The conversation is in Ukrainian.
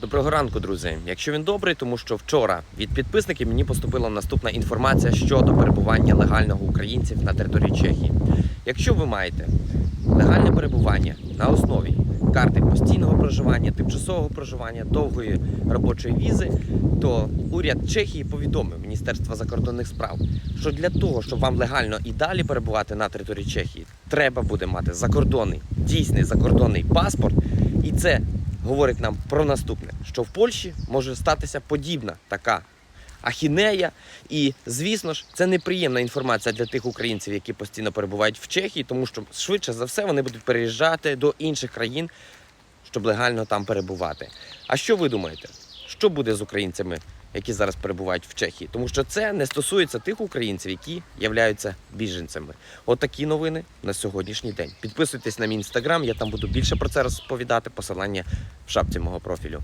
Доброго ранку, друзі. Якщо він добрий, тому що вчора від підписників мені поступила наступна інформація щодо перебування легального українців на території Чехії. Якщо ви маєте легальне перебування на основі карти постійного проживання, тимчасового проживання, довгої робочої візи, то уряд Чехії повідомив Міністерство закордонних справ, що для того, щоб вам легально і далі перебувати на території Чехії, треба буде мати закордонний дійсний закордонний паспорт, і це говорить нам про наступне: що в Польщі може статися подібна така ахінея. І, звісно ж, це неприємна інформація для тих українців, які постійно перебувають в Чехії, тому що швидше за все вони будуть переїжджати до інших країн, щоб легально там перебувати. А що ви думаєте? Що буде з українцями, які зараз перебувають в Чехії? Тому що це не стосується тих українців, які являються біженцями. От такі новини на сьогоднішній день. Підписуйтесь на мій інстаграм, я там буду більше про це розповідати. Посилання в шапці мого профілю.